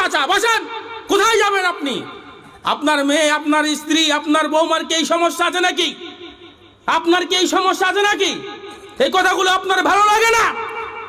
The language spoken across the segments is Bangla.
চাচা, বসেন। কোথায় যাবেন আপনি? আপনার মেয়ে, আপনার স্ত্রী, আপনার বৌমার কি এই সমস্যা আছে নাকি? আপনার কি এই সমস্যা আছে নাকি? এই কথাগুলো আপনার ভালো লাগে না?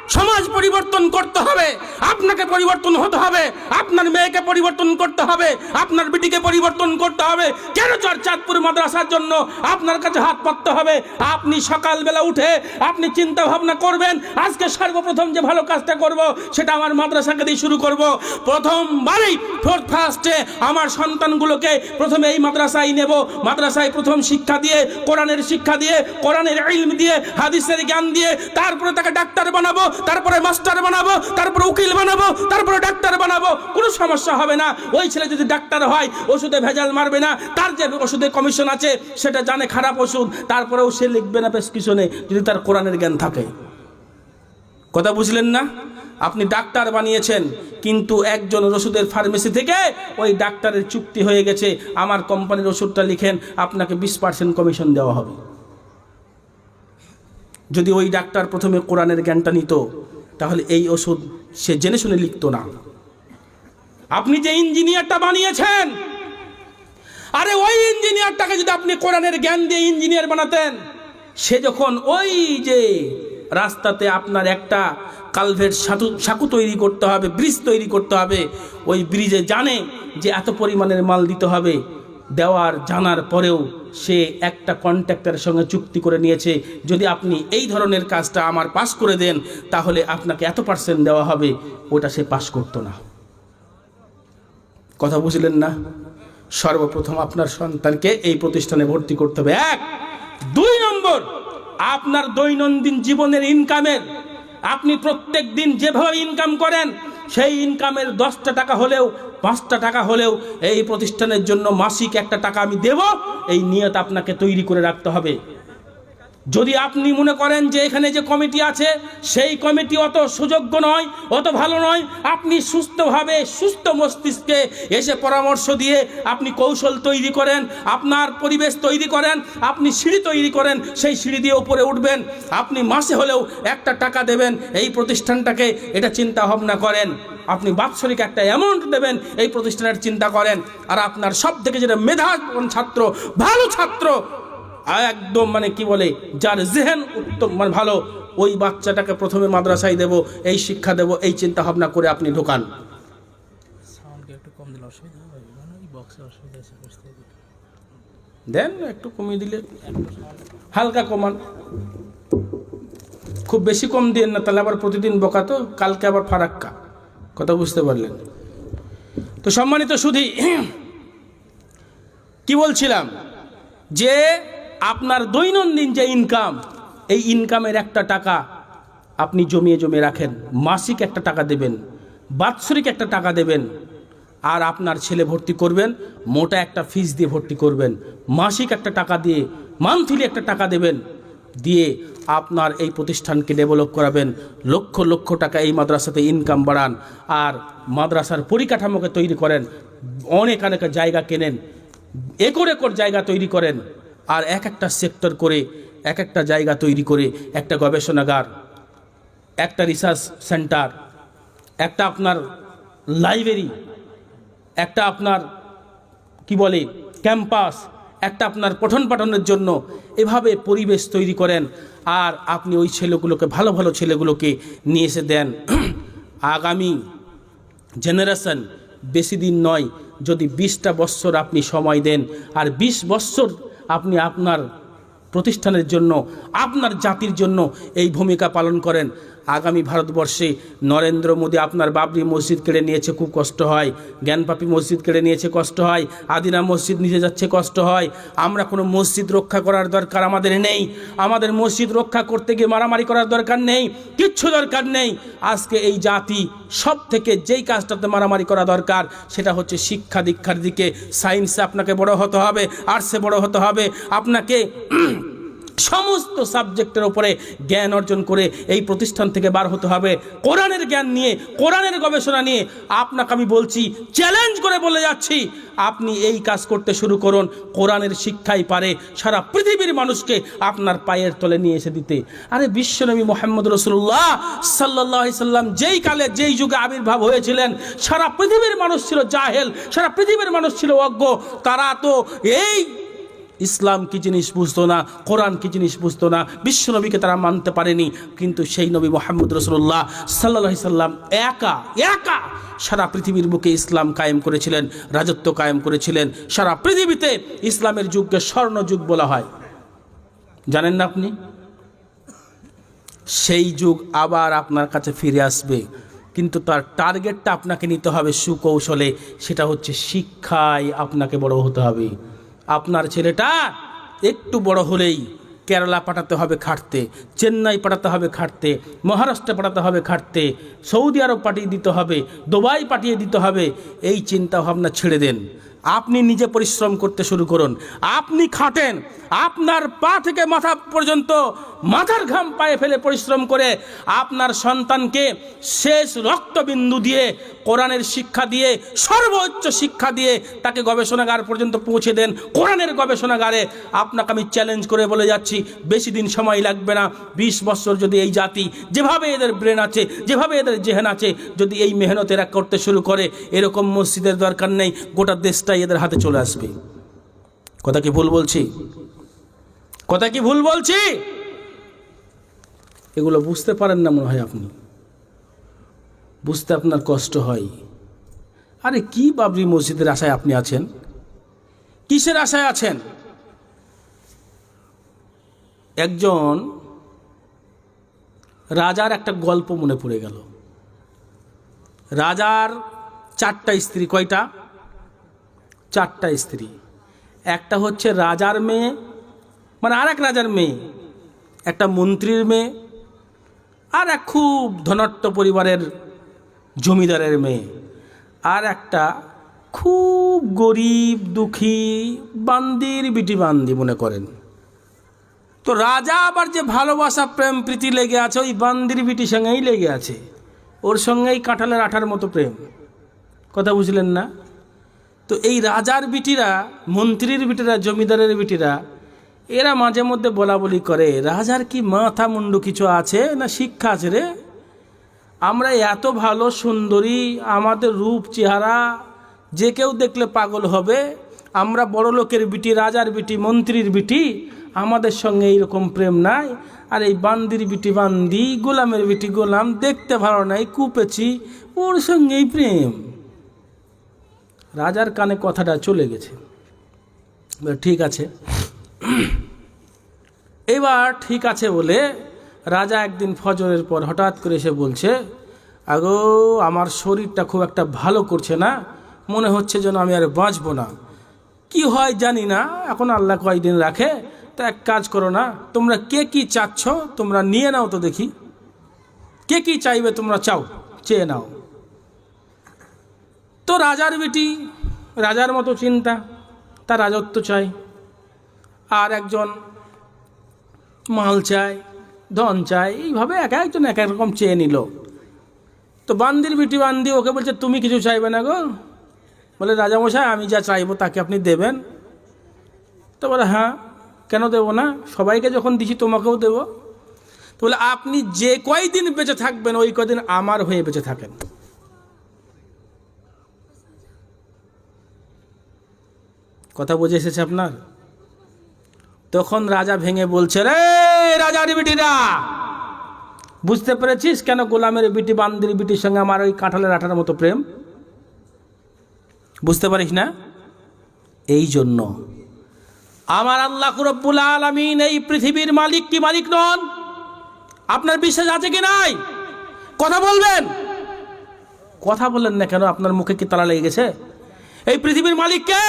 সমাজ পরিবর্তন করতে হবে। আপনাকে পরিবর্তন হতে হবে। আপনার মেয়েকে পরিবর্তন করতে হবে। আপনার বিটিকে পরিবর্তন করতে হবে। কেন চরচাঁদপুর মাদ্রাসার জন্য আপনার কাছে হাত পাততে হবে? আপনি সকালবেলা উঠে আপনি চিন্তা ভাবনা করবেন, আজকে সর্বপ্রথম যে ভালো কাজটা করব, সেটা আমার মাদ্রাসাকে দিয়ে শুরু করব। প্রথমবারেই ফোর্থ ফার্স্টে আমার সন্তানগুলোকে প্রথমে এই মাদ্রাসায় নেব। মাদ্রাসায় প্রথম শিক্ষা দিয়ে, কোরআনের শিক্ষা দিয়ে, কোরআনের ইলম দিয়ে, হাদিসের জ্ঞান দিয়ে, তারপরে তাকে ডাক্তার বানাবো। তারপরে মাস্টার বানাবো, তারপরে উকিল বানাবো, তারপরে ডাক্তার বানাবো। কোনো সমস্যা হবে না। ওই ছেলে যদি ডাক্তার হয়, ওষুধে ভেজাল মারবে না। তার যে ওষুধে কমিশন আছে, সেটা জানে খারাপ ওষুধ। তারপরেও সে লিখবে না প্রেসক্রিপশনে যদি তার কোরআনের জ্ঞান থাকে। কথা বুঝলেন না? আপনি ডাক্তার বানিয়েছেন, কিন্তু একজন ওষুধের ফার্মেসি থেকে ওই ডাক্তারের চুক্তি হয়ে গেছে। আমার কোম্পানির ওষুধটা লিখেন, আপনাকে বিশ পার্সেন্ট কমিশন দেওয়া হবে। যদি ওই ডাক্তার প্রথমে কোরআনের জ্ঞানটা নিত, তাহলে এই ওষুধ সে জেনে শুনে লিখতো না। আপনি যে ইঞ্জিনিয়ারটা বানিয়েছেন, আরে ওই ইঞ্জিনিয়ারটাকে যদি আপনি কোরআনের জ্ঞান দিয়ে ইঞ্জিনিয়ার বানাতেন, সে যখন ওই যে রাস্তাতে আপনার একটা কালভেট সাঁতু, সাঁকু তৈরি করতে হবে, ব্রিজ তৈরি করতে হবে, ওই ব্রিজে জানে যে এত পরিমাণের মাল দিতে হবে দেওয়ার, জানার পরেও সে একটা কন্ট্রাক্টরের সঙ্গে চুক্তি করে নিয়েছে। যদি আপনি এই ধরনের কাজটা আমার পাস করে দেন, তাহলে আপনাকে এত পার্সেন্ট দেওয়া হবে, ওটা সে পাস করতো না। কথা বুঝলেন না? সর্বপ্রথম আপনার সন্তানকে এই প্রতিষ্ঠানে ভর্তি করতে হবে। এক। দুই নম্বর, আপনার দৈনন্দিন জীবনের ইনকামের আপনি প্রত্যেক দিন যেভাবে ইনকাম করেন সেই ইনকামের দশটা টাকা হলেও, পাঁচটা টাকা হলেও এই প্রতিষ্ঠানের জন্য মাসিক একটা টাকা আমি দেব। এই নিয়ত আপনাকে তৈরি করে রাখতে হবে। যদি আপনি মনে করেন যে এখানে যে কমিটি আছে, সেই কমিটি অত সুযোগ্য নয়, অত ভালো নয়, আপনি সুস্থভাবে সুস্থ মস্তিষ্কে এসে পরামর্শ দিয়ে আপনি কৌশল তৈরি করেন, আপনার পরিবেশ তৈরি করেন, আপনি সিঁড়ি তৈরি করেন, সেই সিঁড়ি দিয়ে উপরে উঠবেন, আপনি মাসে হলেও একটা টাকা দেবেন, এই প্রতিষ্ঠানটাকে এটা চিন্তা ভাবনা করেন, আপনি বাৎসরিক একটা অ্যামাউন্ট দেবেন, এই প্রতিষ্ঠানের চিন্তা করেন, আর আপনার সব থেকে যেটা মেধাবান ছাত্র, ভালো ছাত্র একদম মানে কি বলে যার জেহেন উত্তম মানে ভালো ওই বাচ্চাটাকে প্রথমে মাদ্রাসায় দেব এই শিক্ষা দেব এই চিন্তা ভাবনা করে আপনি ঢোকান। দেন একটু কমিয়ে দিলে হালকা কমান। খুব বেশি কম দিন না তাহলে আবার প্রতিদিন বকা তো কালকে আবার ফারাক্কা। কথা বুঝতে পারলেন। তো সম্মানিত সুধী কি বলছিলাম? যে আপনার দৈনন্দিন যে ইনকাম এই ইনকামের একটা টাকা আপনি জমিয়ে জমিয়ে রাখেন। মাসিক একটা টাকা দেবেন, বাৎসরিক একটা টাকা দেবেন, আর আপনার ছেলে ভর্তি করবেন, মোটা একটা ফিস দিয়ে ভর্তি করবেন। মাসিক একটা টাকা দিয়ে মান্থলি একটা টাকা দেবেন, দিয়ে আপনার এই প্রতিষ্ঠানকে ডেভেলপ করাবেন। লক্ষ লক্ষ টাকা এই মাদ্রাসাতে ইনকাম বাড়ান, আর মাদ্রাসার পরিকাঠামোকে তৈরি করেন অনেক অনেক জায়গা কেনেন, একর একর জায়গা তৈরি করেন। আর এক একটা সেক্টর করে, এক একটা জায়গা তৈরি করে একটা গবেষণাগার, একটা রিসার্চ সেন্টার একটা আপনার লাইব্রেরি একটা আপনার, কি বলে ক্যাম্পাস একটা আপনার পঠন পাঠনের জন্য এভাবে পরিবেশ তৈরি করেন। আর আপনি ওই ছেলেগুলোকে, ভালো ভালো ছেলেগুলোকে নিয়ে এসে দেন। আগামী জেনারেশন বেশি দিন নয়, যদি বিশটা বৎসর আপনি সময় দেন। আর বিশ বৎসর আপনি আপনার প্রতিষ্ঠানের জন্য আপনার জাতির জন্য এই ভূমিকা পালন করেন। আগামী ভারতবর্ষে নরেন্দ্র মোদী আপনার বাবরি মসজিদ কেড়ে নিয়েছে, খুব কষ্ট হয়। জ্ঞানপাপী মসজিদ কেড়ে নিয়েছে, কষ্ট হয়। আদিনা মসজিদ নিচে যাচ্ছে, কষ্ট হয়। আমরা কোনো মসজিদ রক্ষা করার দরকার আমাদের নেই। আমাদের মসজিদ রক্ষা করতে গিয়ে মারামারি করার দরকার নেই, কিচ্ছু দরকার নেই। আজকে এই জাতি সব থেকে যেই কাজটাতে মারামারি করা দরকার, সেটা হচ্ছে শিক্ষা দীক্ষার দিকে। সায়েন্সে আপনাকে বড় হতে হবে, আর্টসে বড় হতে হবে। আপনাকে সমস্ত সাবজেক্টের ওপরে জ্ঞান অর্জন করে এই প্রতিষ্ঠান থেকে বার হতে হবে। কোরআনের জ্ঞান নিয়ে, কোরআনের গবেষণা নিয়ে আপনাকে আমি বলছি চ্যালেঞ্জ করে বলে যাচ্ছি, আপনি এই কাজ করতে শুরু করুন। কোরআনের শিক্ষাই পারে সারা পৃথিবীর মানুষকে আপনার পায়ের তলে নিয়ে এসে দিতে। আরে বিশ্বনবী মোহাম্মদ রসুল্লাহ সাল্লাহ সাল্লাম যেই কালে, যেই যুগে আবির্ভাব হয়েছিলেন, সারা পৃথিবীর মানুষ ছিল জাহেল, সারা পৃথিবীর মানুষ ছিল অজ্ঞ, তারা তো এই ইসলাম কি জিনিস বুঝতো না, কোরআন কি জিনিস বুঝতো না বিশ্বনবীকে তারা মানতে পারেনি, কিন্তু সেই নবী মোহাম্মদ রসুল্লাহ সাল্লাহ সাল্লাম একা একা সারা পৃথিবীর বুকে ইসলাম কায়েম করেছিলেন, রাজত্ব কায়েম করেছিলেন। সারা পৃথিবীতে ইসলামের যুগকে স্বর্ণ যুগ বলা হয়। জানেন না আপনি? সেই যুগ আবার আপনার কাছে ফিরে আসবে, কিন্তু তার টার্গেটটা আপনাকে নিতে হবে সুকৌশলে, সেটা হচ্ছে শিক্ষায় আপনাকে বড় হতে হবে। আপনার ছেলেটা একটু বড় হলেই কেরালা পাঠাতে হবে খাটতে, চেন্নাই পাঠাতে হবে খাটতে, মহারাষ্ট্রে পাঠাতে হবে খাটতে, সৌদি আরব পাঠিয়ে দিতে হবে, দুবাই পাঠিয়ে দিতে হবে, এই চিন্তা ভাবনা ছেড়ে দেন। আপনি নিজে পরিশ্রম করতে শুরু করুন। আপনি খাটেন, আপনার পা থেকে মাথা পর্যন্ত মাথার ঘাম পায়ে ফেলে পরিশ্রম করে আপনার সন্তানকে শেষ রক্তবিন্দু দিয়ে, কোরআনের শিক্ষা দিয়ে, সর্বোচ্চ শিক্ষা দিয়ে তাকে গবেষণাগার পর্যন্ত পৌঁছে দেন। কোরআনের গবেষণাগারে আপনাকে আমি চ্যালেঞ্জ করে বলে যাচ্ছি, বেশি দিন সময় লাগবে না। বিশ বছর যদি এই জাতি, যেভাবে এদের ব্রেন আছে, যেভাবে এদের জেহেন আছে, যদি এই মেহনত এরা করতে শুরু করে, এরকম মসজিদের দরকার নেই। গোটা দেশটাই এদের হাতে চলে আসবে। কথা কি ভুল বলছি? কথা কি ভুল বলছি? এগুলো বুঝতে পারেন না মনে হয় আপনি। বুঝতে আপনার কষ্ট হয়। আরে কি বাবরি মসজিদের আশায় আপনি আছেন? কিসের আশায় আছেন? একজন রাজার একটা গল্প মনে পড়ে গেল। রাজার চারটা স্ত্রী কয়টা? চারটা স্ত্রী। একটা হচ্ছে রাজার মেয়ে মানে আর এক রাজার মেয়ে, একটা মন্ত্রীর মেয়ে, আর এক খুব ধনাট্য পরিবারের জমিদারের মেয়ে, আর একটা খুব গরিব, দুঃখী, বান্দির বিটি বান্দি মনে করেন। তো রাজা আবার যে ভালোবাসা, প্রেম, প্রীতি লেগে আছে, ওই বান্দির বিটির সঙ্গেই লেগে আছে। ওর সঙ্গেই কাঁঠালের আঠার মতো প্রেম। কথা বুঝলেন না? তো এই রাজার বিটিরা, মন্ত্রীর বিটিরা, জমিদারের বিটিরা, এরা মাঝে মধ্যে বলা বলি করে, রাজার কি মাথা মুন্ডু কিছু আছে না শিক্ষা আছে রে? আমরা এত ভালো, সুন্দরী, আমাদের রূপ, চেহারা, যে কেউ দেখলে পাগল হবে, আমরা বড় লোকের বিটি, রাজার বিটি, মন্ত্রীর বিটি, আমাদের সঙ্গে এইরকম প্রেম নাই। আর এই বান্দির বিটি, বান্দি, গোলামের বিটি, গোলাম, দেখতে ভালো নাই, কুপেছি, ওর সঙ্গেই প্রেম। রাজার কানে কথাটা চলে গেছে। ঠিক আছে। এবার ঠিক আছে বলে রাজা একদিন ফজরের পর হঠাৎ করে এসে বলছে, আগো, আমার শরীরটা খুব একটা ভালো করছে না। মনে হচ্ছে যেন আমি আর বাঁচবো না। কি হয় জানি না, এখন আল্লাহ কয়েকদিন রাখে। তা এক কাজ করো না, তোমরা কে কি চাচ্ছ তোমরা নিয়ে নাও তো দেখি। কে কি চাইবে তোমরা চাও, চেয়ে নাও। তো রাজার বেটি, রাজার মতো চিন্তা, তার রাজত্ব চাই। আর একজন মাল চায় ধন চায় এইভাবে এক একজন এক এক রকম চেয়ে নিল। তো বান্দির বিটি বান্দি ওকে বলছে, তুমি কিছু চাইবে না গো? বলে, রাজামশাই, আমি যা চাইব তাকে আপনি দেবেন। তো বলে হ্যাঁ কেন দেবো না? সবাইকে যখন দিছি তোমাকেও দেবো। তো বলে, আপনি যে কয়দিন বেঁচে থাকবেন, ওই কদিন আমার হয়ে বেঁচে থাকেন। কথা বুঝে এসেছে আপনার? তখন রাজা ভেঙে বলছে, রে রাজার বিটিরা বুঝতে পেরেছিস কেন গোলামের বিটি বান্দির বিটির সঙ্গে আমার ওই কাঁঠালের আঠার মতো প্রেম? বুঝতে পারিস না? এই জন্য আমার আল্লাহ রব্বুল আলমিন এই পৃথিবীর মালিক কি মালিক নন? আপনার বিশ্বাস আছে কি নাই? কথা বলবেন। কথা বললেন না কেন? আপনার মুখে কি তালা লেগে গেছে? এই পৃথিবীর মালিক কে?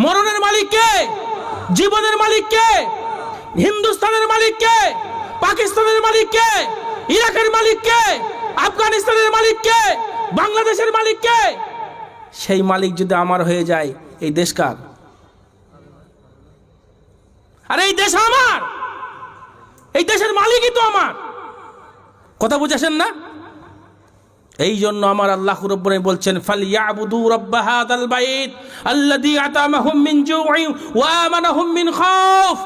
মরণের মালিক কে? জীবনের মালিক কে? হিন্দুস্তানের মালিক কে? পাকিস্তানের মালিক কে? ইরাকের মালিক কে? আফগানিস্তানের মালিক কে? বাংলাদেশের মালিক কে? সেই মালিক যদি আমার হয়ে যায়, এই দেশ কার? আর, এই দেশ আমার! এই দেশের মালিকই তো আমার! কথা বুঝেছেন না? এই জন্য আমার আল্লাহ আলামিন বলছেন, ফালিয়াবুদু রাব্ব হাদাল বাইত আল্লাযী আতামাহুম মিন জুইন ওয়া আমানাহুম মিন খাউফ।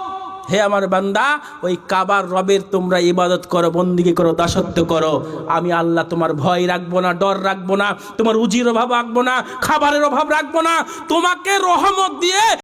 হে আমার বান্দা, ওই কাবার রবের তোমরা ইবাদত করো, বন্দিগি করো, দাসত্ব করো। আমি আল্লাহ তোমার ভয় রাখব না, ডর রাখব না, তোমার উজির অভাব রাখব না, খাবারের অভাব রাখব না। তোমাকে রহমত দিয়ে